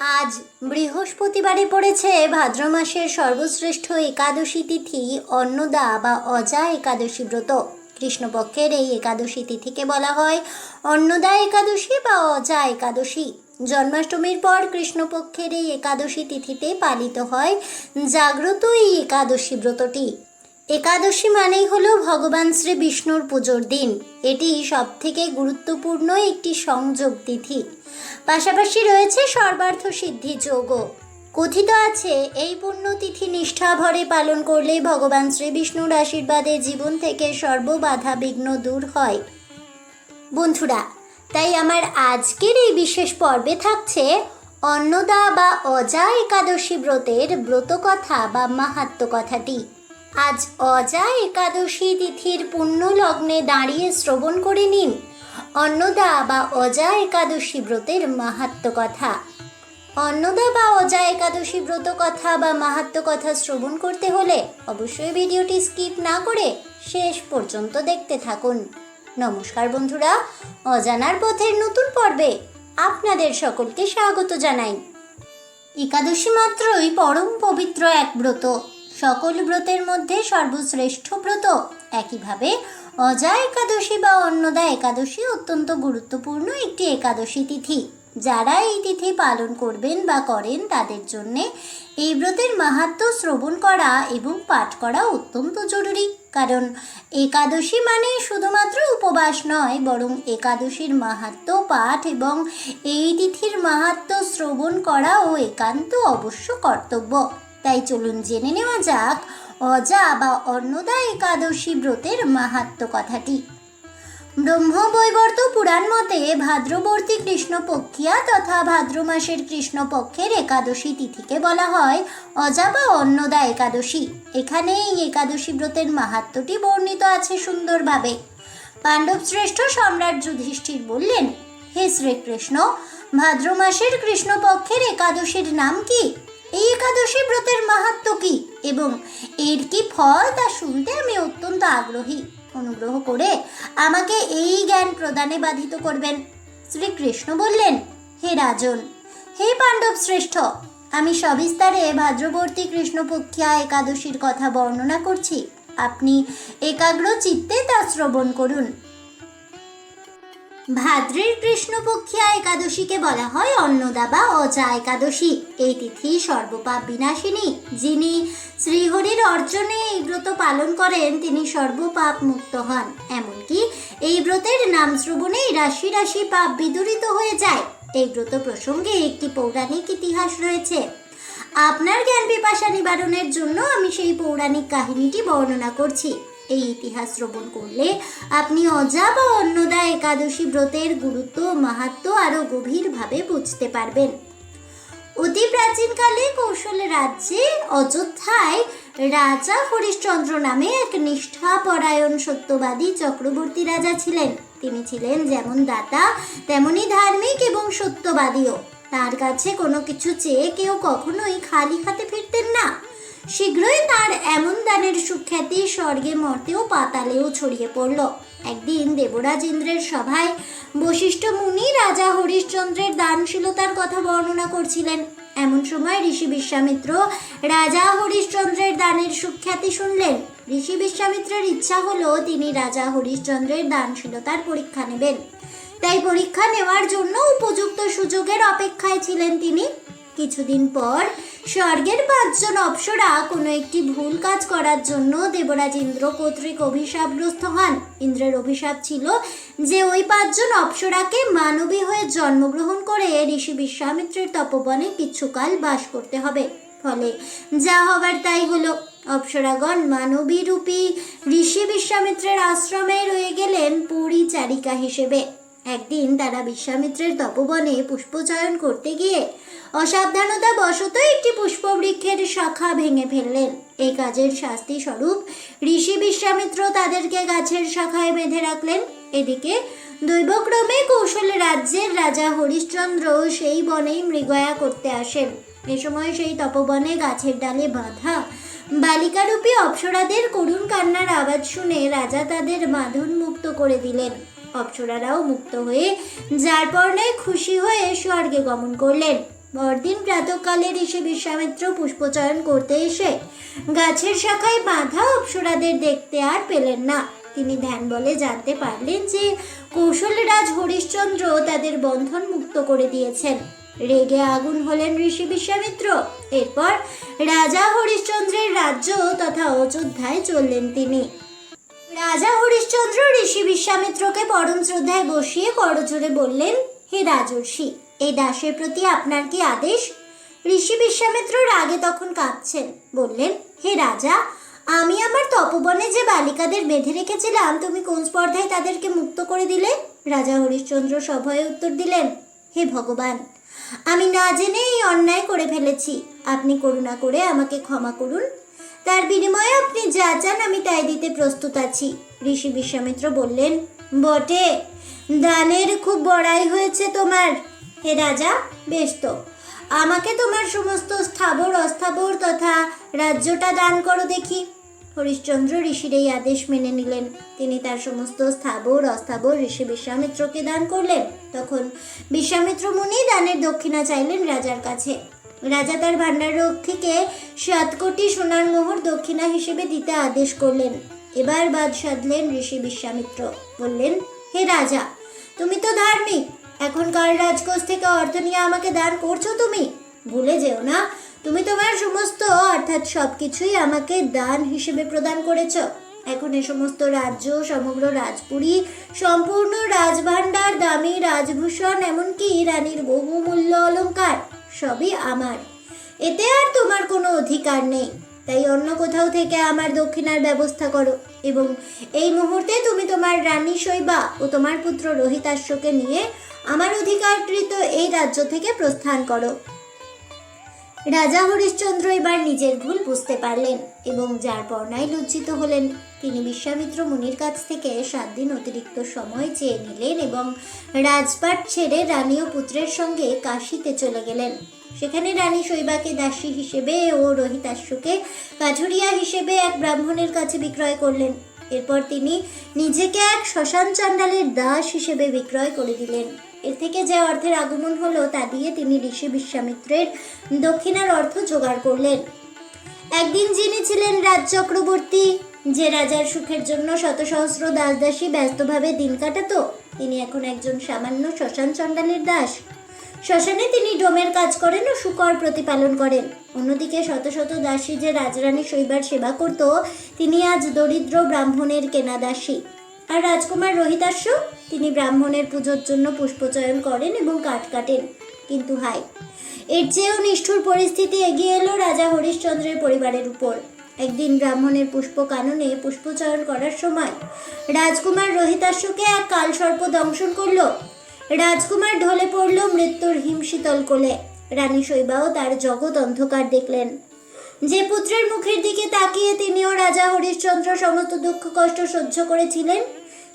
আজ বৃহস্পতিবারে পড়েছে ভাদ্র মাসের সর্বশ্রেষ্ঠ একাদশী তিথি, অন্নদা বা অজা একাদশী ব্রত। কৃষ্ণপক্ষের এই একাদশী তিথিকে বলা হয় অন্নদা একাদশী বা অজা একাদশী। জন্মাষ্টমীর পর কৃষ্ণপক্ষের এই একাদশী তিথিতে পালিত হয় জাগ্রত এই একাদশী ব্রতটি। একাদশী মানেই হলো ভগবান শ্রী বিষ্ণুর পুজোর দিন। এটি সবথেকে গুরুত্বপূর্ণ একটি সংযোগ তিথি। পাশাপাশি রয়েছে সর্বার্থ সিদ্ধি যোগও। কথিত আছে, এই পুণ্যতিথি নিষ্ঠাভরে পালন করলে ভগবান শ্রী বিষ্ণুর আশীর্বাদে জীবন থেকে সর্ববাধা বিঘ্ন দূর হয়। বন্ধুরা, তাই আমার আজকের এই বিশেষ পর্বে থাকছে অন্নদা বা অজা একাদশী ব্রতের ব্রতকথা বা মাহাত্ম কথাটি। আজ অজা একাদশী তিথির পুণ্য লগ্নে দাঁড়িয়ে শ্রবণ করে নিন। অন্নদা বা অজা একাদশী ব্রতের মাহাত্ম কথা। অন্নদা বা অজা একাদশী ব্রত কথা বা মাহাত্ম কথা শ্রবণ করতে হলে অবশ্যই ভিডিওটি স্কিপ না করে শেষ পর্যন্ত দেখতে থাকুন। নমস্কার বন্ধুরা, অজানার পথের নতুন পর্বে আপনাদের সকলকে স্বাগত জানাই। একাদশী মাত্রই পরম পবিত্র এক ব্রত। সকল ব্রতের মধ্যে সর্বশ্রেষ্ঠ ব্রত। একইভাবে অজা একাদশী বা অন্নদা একাদশী অত্যন্ত গুরুত্বপূর্ণ একটি একাদশী তিথি। যারা এই তিথি পালন করবেন বা করেন, তাদের জন্যে এই ব্রতের মাহাত্ম শ্রবণ করা এবং পাঠ করা অত্যন্ত জরুরি। কারণ একাদশী মানে শুধুমাত্র উপবাস নয়, বরং একাদশীর মাহাত্ম, পাঠ এবং এই তিথির মাহাত্ম শ্রবণ করাও একান্ত অবশ্য কর্তব্য। তাই চলুন জেনে নেওয়া যাক অজা বা অন্নদা একাদশী ব্রতের মাহাত্ম কথাটি। ব্রহ্মবৈবর্ত পুরাণ মতে ভাদ্রবর্তী কৃষ্ণপক্ষিয়া তথা ভাদ্র মাসের কৃষ্ণপক্ষের একাদশী তিথিকে বলা হয় অজা বা অন্নদা একাদশী। এখানে এই একাদশী ব্রতের মাহাত্মটি বর্ণিত আছে সুন্দরভাবে। পাণ্ডব শ্রেষ্ঠ সম্রাট যুধিষ্ঠির বললেন, হে শ্রীকৃষ্ণ, ভাদ্র মাসের কৃষ্ণপক্ষের একাদশীর নাম কি? এই একাদশী ব্রতের মাহাত্ম কি? এবং এর কি ফল তা শুনতে আমি অত্যন্ত আগ্রহী। অনুগ্রহ করে আমাকে এই জ্ঞান প্রদানে বাধিত করবেন। শ্রীকৃষ্ণ বললেন, হে রাজন, হে পাণ্ডব শ্রেষ্ঠ, আমি সবিস্তারে ভাদ্রবর্তী কৃষ্ণপক্ষিয়া একাদশীর কথা বর্ণনা করছি। আপনি একাগ্র চিত্তে তা শ্রবণ করুন। ভাদ্রের কৃষ্ণপক্ষিয়া একাদশীকে বলা হয় অন্নদা বা অজা একাদশী। এই তিথি সর্বপাপ বিনাশিনী, যিনি শ্রীহরির অর্জনে এই ব্রত পালন করেন, তিনি সর্বপাপ মুক্ত হন। এমনকি এই ব্রতের নাম শ্রবণেই রাশি রাশি পাপ বিদূরিত হয়ে যায়। এই ব্রত প্রসঙ্গে একটি পৌরাণিক ইতিহাস রয়েছে। আপনার জ্ঞান পিপাসা নিবারণের জন্য আমি সেই পৌরাণিক কাহিনীটি বর্ণনা করছি। এই ইতিহাস শ্রবণ করলে আপনি অজা বা অন্নদা একাদশী ব্রতের গুরুত্ব, মাহাত্ম আরও গভীরভাবে বুঝতে পারবেন। অতি প্রাচীনকালে কৌশল রাজ্যে অযোধ্যায় রাজা হরিশ্চন্দ্র নামে এক নিষ্ঠাপরায়ণ সত্যবাদী চক্রবর্তী রাজা ছিলেন। তিনি ছিলেন যেমন দাতা, তেমনি ধার্মিক এবং সত্যবাদীও। তার কাছে কোনো কিছু চেয়ে কেউ কখনোই খালি হাতে ফিরতেন না। শীঘ্রই তার এমন দানের সুখ্যাতি স্বর্গে মর্তেও পাতালেও ছড়িয়ে পড়ল। একদিন দেবরাজ ইন্দ্রের সভায় বশিষ্ঠ মুনি রাজা হরিশ্চন্দ্রের দানশীলতার কথা বর্ণনা করছিলেন। এমন সময় ঋষি বিশ্বামিত্র রাজা হরিশ্চন্দ্রের দানের সুখ্যাতি শুনলেন। ঋষি বিশ্বামিত্রের ইচ্ছা হলো তিনি রাজা হরিশ্চন্দ্রের দানশীলতার পরীক্ষা নেবেন। তাই পরীক্ষা নেওয়ার জন্য উপযুক্ত সুযোগের অপেক্ষায় ছিলেন তিনি। কিছুদিন পর স্বর্গের পাঁচজন অপ্সরা কোনো একটি ভুল কাজ করার জন্য দেবরাজ ইন্দ্র কর্তৃক অভিশাপগ্রস্ত হন। ইন্দ্রের অভিশাপ ছিল যে ওই পাঁচজন অপ্সরাকে মানবী হয়ে জন্মগ্রহণ করে ঋষি বিশ্বামিত্রের তপবনে কিছুকাল বাস করতে হবে। ফলে যা হবার তাই হলো। অপ্সরাগণ মানবী রূপী ঋষি বিশ্বামিত্রের আশ্রমে রয়ে গেলেন পরিচারিকা হিসেবে। একদিন তারা বিশ্বামিত্রের তপবনে পুষ্পচয়ন করতে গিয়ে অসাবধানতা বশত একটি পুষ্পবৃক্ষের শাখা ভেঙে ফেললেন। এই কাজের শাস্তি স্বরূপ ঋষি বিশ্বামিত্র তাদেরকে গাছের শাখায় বেঁধে রাখলেন। এদিকে দৈবক্রমে কৌশল রাজ্যের রাজা হরিশ্চন্দ্র সেই বনেই মৃগয়া করতে আসেন। এ সময় সেই তপবনে গাছের ডালে বাঁধা বালিকারূপী অপ্সরাদের করুণ কান্নার আওয়াজ শুনে রাজা তাদের বাঁধন মুক্ত করে দিলেন। অপ্সরারাও মুক্ত হয়ে যার পর্ণে খুশি হয়ে স্বর্গে গমন করলেন। পরদিন প্রাতকালে ঋষি বিশ্বামিত্র পুষ্পচয়ন করতে এসে গাছের শাখায় বাঁধা অপ্সরাদের দেখতে আর পেলেন না। তিনি ধ্যান বলে জানতে পারলেন যে কৌশলরাজ হরিশ্চন্দ্র তাদের বন্ধন মুক্ত করে দিয়েছেন। রেগে আগুন হলেন ঋষি বিশ্বামিত্র। এরপর রাজা হরিশ্চন্দ্রের রাজ্য তথা অযোধ্যায় চললেন তিনি। রাজা হরিশ্চন্দ্র ঋষি বিশ্বামিত্রকে পরম শ্রদ্ধায় বসিয়ে করজোরে বললেন, হে রাজর্ষি এই দাসের প্রতি আপনার কি আদেশ? ঋষি বিশ্বামিত্র রাগে তখন কাঁদছেন। বললেন, হে রাজা, আমি আমার তপবনে যে বালিকাদের বেঁধে রেখেছিলাম, তুমি কোন স্পর্ধায় তাদেরকে মুক্ত করে দিলে? রাজা হরিশ্চন্দ্র সভয়ে উত্তর দিলেন, হে ভগবান, আমি না জেনে এই অন্যায় করে ফেলেছি। আপনি করুণা করে আমাকে ক্ষমা করুন। তার বিনিময়ে আপনি যা চান, আমি তাই দিতে প্রস্তুত আছি। ঋষি বিশ্বামিত্র বললেন, বটে, দানের খুব বড়াই হয়েছে তোমার। হে রাজা, বেশ তো। আমাকে তোমার সমস্ত স্থাবর, অস্থাবর তথা রাজ্যটা দান করো দেখি। হরিশ্চন্দ্র ঋষির এই আদেশ মেনে নিলেন। তিনি তার সমস্ত স্থাবর, অস্থাবর ঋষি বিশ্বামিত্রকে দান করলেন। তখন বিশ্বামিত্র মুনি দানের দক্ষিণা চাইলেন রাজার কাছে। রাজা তার ভাণ্ডার রক্ষীকে সাত কোটি সোনার মোহর দক্ষিণা হিসেবে দিতে আদেশ করলেন। এবার বাদ সাধলেন ঋষি বিশ্বামিত্র। বললেন, হে রাজা, তুমি তো ধার্মিক এখনকার রাজকোষ থেকে অর্থ নিয়ে আমাকে দান করছ তুমি? ভুলে যেও না, তুমি তোমার সমস্ত, অর্থাৎ সব কিছুই আমাকে দান হিসেবে প্রদান করেছ। এখন এ সমস্ত রাজ্য, সমগ্র রাজপুরী, সম্পূর্ণ রাজভাণ্ডার, দামি রাজভূষণ, এমনকি রানীর বহুমূল্য অলংকার, সবই আমার। এতে আর তোমার কোনো অধিকার নেই। তাই অন্য কোথাও থেকে আমার দক্ষিণার ব্যবস্থা করো এবং এই মুহূর্তে তুমি তোমার রানী শৈবা ও তোমার পুত্র রোহিতাশ্বকে নিয়ে আমার অধিকারকৃত এই রাজ্য থেকে প্রস্থান করো। রাজা হরিশ্চন্দ্র এবার নিজের ভুল বুঝতে পারলেন এবং যার বর্ণায় লজ্জিত হলেন। তিনি বিশ্বামিত্র মুনির কাছ থেকে সাত দিন অতিরিক্ত সময় চেয়ে নিলেন এবং রাজপাট ছেড়ে রানী ও পুত্রের সঙ্গে কাশিতে চলে গেলেন। সেখানে রানী শৈবাকে দাসী হিসেবে ও রোহিতাশ্বকে কাঠুরিয়া হিসেবে এক ব্রাহ্মণের কাছে বিক্রয় করলেন। এরপর তিনি নিজেকে এক শ্মশান চাণ্ডালের দাস হিসেবে বিক্রয় করে দিলেন। এর থেকে যে অর্থের আগমন হলো তা দিয়ে তিনি ঋষি বিশ্বামিত্রের দক্ষিণার অর্থ জোগাড় করলেন। একদিন যিনি ছিলেন রাজ চক্রবর্তী, যে রাজার সুখের জন্য শত সহস্র দাস দাসী ব্যস্তভাবে দিন কাটাতো, তিনি এখন একজন সামান্য শ্মশান চণ্ডালের দাস। শ্মশানে তিনি ডোমের কাজ করেন ও শুকর প্রতিপালন করেন। অন্যদিকে শত শত দাসী যে রাজরানী শৈবার সেবা করত, তিনি আজ দরিদ্র ব্রাহ্মণের কেনা দাসী। আর রাজকুমার রোহিতাস্য তিনি ব্রাহ্মণের পুজোর জন্য পুষ্পচয়ন করেন এবং কাঠ কাটেন। কিন্তু হাই এর চেয়েও নিষ্ঠুর পরিস্থিতি এগিয়ে এলো রাজা হরিশ্চন্দ্রের পরিবারের উপর। একদিন ব্রাহ্মণের পুষ্প কাননে পুষ্পচয়ন করার সময় রাজকুমার রোহিতাশ্বকে এক কালসর্প দংশন করল। রাজকুমার ঢলে পড়ল মৃত্যুর হিমশীতল কোলে। রানী শৈবাও তার জগৎ অন্ধকার দেখলেন। যে পুত্রের মুখের দিকে তাকিয়ে তিনিও রাজা হরিশ্চন্দ্র সমস্ত দুঃখ, কষ্ট সহ্য করেছিলেন,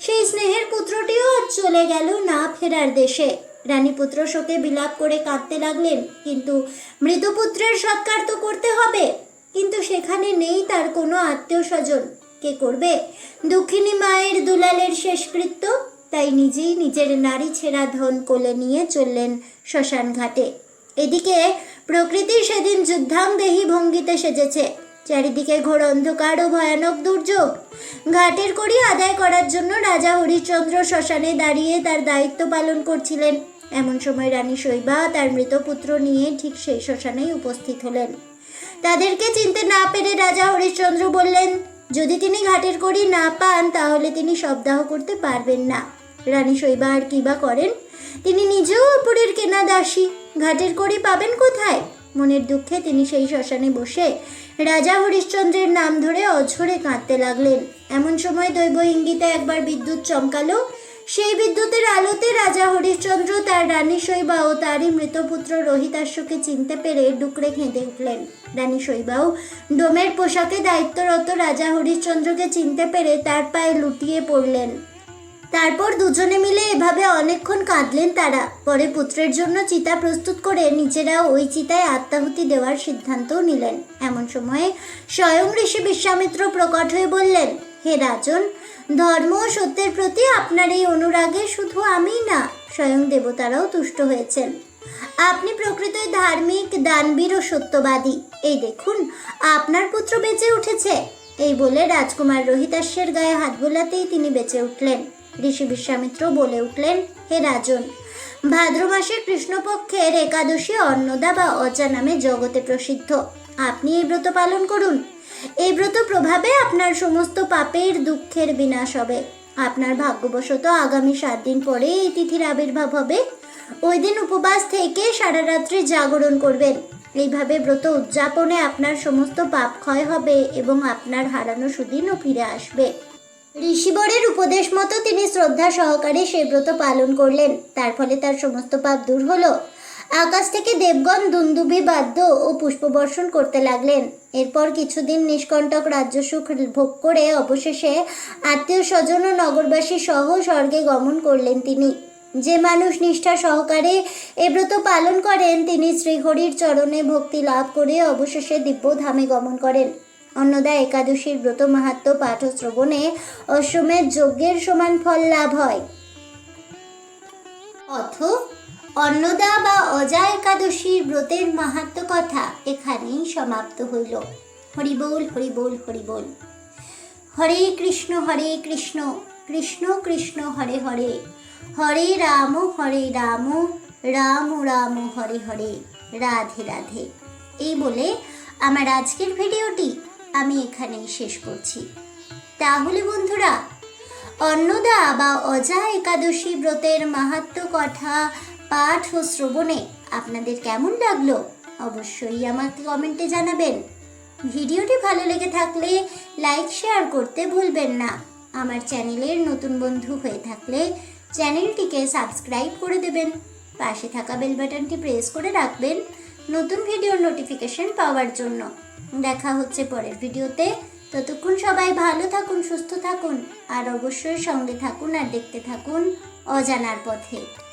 সেই স্নেহের পুত্রটিও আজ চলে গেল না ফেরার দেশে। রানী পুত্র শোকে বিলাপ করে কাঁদতে লাগলেন, কিন্তু মৃতপুত্রের সৎকার তো করতে হবে, কিন্তু সেখানে নেই তার কোনো আত্মীয় স্বজন কে করবে? দুঃখিনী মায়ের দুলালের শেষকৃত্য? তাই নিজেই নিজের নারী ছেঁড়া ধন কোলে নিয়ে চললেন শ্মশান ঘাটে এদিকে প্রকৃতি সেদিন যুদ্ধাংদেহী ভঙ্গিতে সেজেছে। চারিদিকে ঘোর অন্ধকার ও ভয়ানক দুর্যোগ। ঘাটের কড়ি আদায় করার জন্য রাজা হরিশ্চন্দ্র শ্মশানে দাঁড়িয়ে তার দায়িত্ব পালন করছিলেন। এমন সময় রানী শৈবা তার মৃত পুত্র নিয়ে ঠিক সেই শ্মশানেই উপস্থিত হলেন। তাদেরকে চিনতে না পেরে রাজা হরিশ্চন্দ্র বললেন, যদি তিনি ঘাটের কড়ি না পান, তাহলে তিনি শবদাহ করতে পারবেন না। রানী শৈবা আর কি বা করেন? তিনি নিজেও অপরের কেনা দাসী। ঘাটের কড়ি পাবেন কোথায়? মনের দুঃখে তিনি সেই শ্মশানে বসে রাজা হরিশ্চন্দ্রের নাম ধরে অঝরে কাঁদতে লাগলেন। এমন সময় দৈব ইঙ্গিতে একবার বিদ্যুৎ চমকালো। সেই বিদ্যুতের আলোতে রাজা হরিশ্চন্দ্র তার রানী শৈবা ও তারই মৃতপুত্র রোহিতাশ্বকে চিনতে পেরে ডুকরে কেঁদে উঠলেন। রানী শৈবাও ডোমের পোশাকে দায়িত্বরত রাজা হরিশ্চন্দ্রকে চিনতে পেরে তার পায়ে লুটিয়ে পড়লেন। তারপর দুজনে মিলে এভাবে অনেকক্ষণ কাঁদলেন তারা। পরে পুত্রের জন্য চিতা প্রস্তুত করে নিজেরা ওই চিতায় আত্মাহুতি দেওয়ার সিদ্ধান্তও নিলেন। এমন সময়ে স্বয়ং ঋষি বিশ্বামিত্র প্রকট হয়ে বললেন, হে রাজন, ধর্ম ও সত্যের প্রতি আপনার এই অনুরাগে শুধু আমিই না, স্বয়ং দেবতারাও তুষ্ট হয়েছেন। আপনি প্রকৃতই ধার্মিক, দানবীর ও সত্যবাদী। এই দেখুন, আপনার পুত্র বেঁচে উঠেছে। এই বলে রাজকুমার রোহিতাস্যের গায়ে হাত বোলাতেই তিনি বেঁচে উঠলেন। ঋষি বিশ্বামিত্র বলে উঠলেন, হে রাজন, ভাদ্র মাসের কৃষ্ণপক্ষের একাদশী অন্নদা বা অজা নামে জগতে প্রসিদ্ধ। আপনি এই ব্রত পালন করুন। এই ব্রত প্রভাবে আপনার সমস্ত পাপের দুঃখের বিনাশ হবে। আপনার ভাগ্যবশত আগামী সাত দিন পরে এই তিথির আবির্ভাব হবে। ওই দিন উপবাস থেকে সারা রাত্রি জাগরণ করবেন। এইভাবে ব্রত উদযাপনে আপনার সমস্ত পাপ ক্ষয় হবে এবং আপনার হারানো সুদিনও ফিরে আসবে। ঋষিবরের উপদেশ মতো তিনি শ্রদ্ধা সহকারে সেই ব্রত পালন করলেন। তার ফলে তার সমস্ত পাপ দূর হলো। আকাশ থেকে দেবগণ দুন্দুবি, বাদ্য ও পুষ্পবর্ষণ করতে লাগলেন। এরপর কিছুদিন নিষ্কণ্টক রাজ্য সুখ ভোগ করে অবশেষে আত্মীয় স্বজন ও নগরবাসী সহ স্বর্গে গমন করলেন তিনি। যে মানুষ নিষ্ঠা সহকারে এ ব্রত পালন করেন, তিনি শ্রীহরির চরণে ভক্তি লাভ করে অবশেষে দিব্যধামে গমন করেন। অন্নদা একাদশীর ব্রত মাহাত্ম পাঠ শ্রবণে অশ্বমেধ যজ্ঞের সমান ফল লাভ হয়। অথ অন্নদা বা অজা একাদশীর ব্রতের মাহাত্ম কথা এখানেই সমাপ্ত হইল। হরিবোল হরিবোল হরিবোল। হরে কৃষ্ণ হরে কৃষ্ণ কৃষ্ণ কৃষ্ণ, হরে হরে। হরে রাম হরে রাম রাম রাম, হরে হরে। রাধে রাধে। এই বলে আমার আজকের ভিডিওটি। আমি এখানেই শেষ করছি। তাহলে বন্ধুরা, অন্নদা বা অজা একাদশী ব্রতের মাহাত্ম কথা, পাঠ ও শ্রবণে আপনাদের কেমন লাগল অবশ্যই আমাকে কমেন্টে জানাবেন। ভিডিওটি ভালো লেগে থাকলে লাইক, শেয়ার করতে ভুলবেন না। আমার চ্যানেলের নতুন বন্ধু হয়ে থাকলে চ্যানেলটিকে সাবস্ক্রাইব করে দেবেন। পাশে থাকা বেল বাটনটি প্রেস করে রাখবেন নতুন ভিডিওর নোটিফিকেশন পাওয়ার জন্য। দেখা হচ্ছে পরের ভিডিওতে। ততক্ষণ সবাই ভালো থাকুন, সুস্থ থাকুন, আর অবশ্যই সঙ্গে থাকুন আর দেখতে থাকুন অজানার পথে।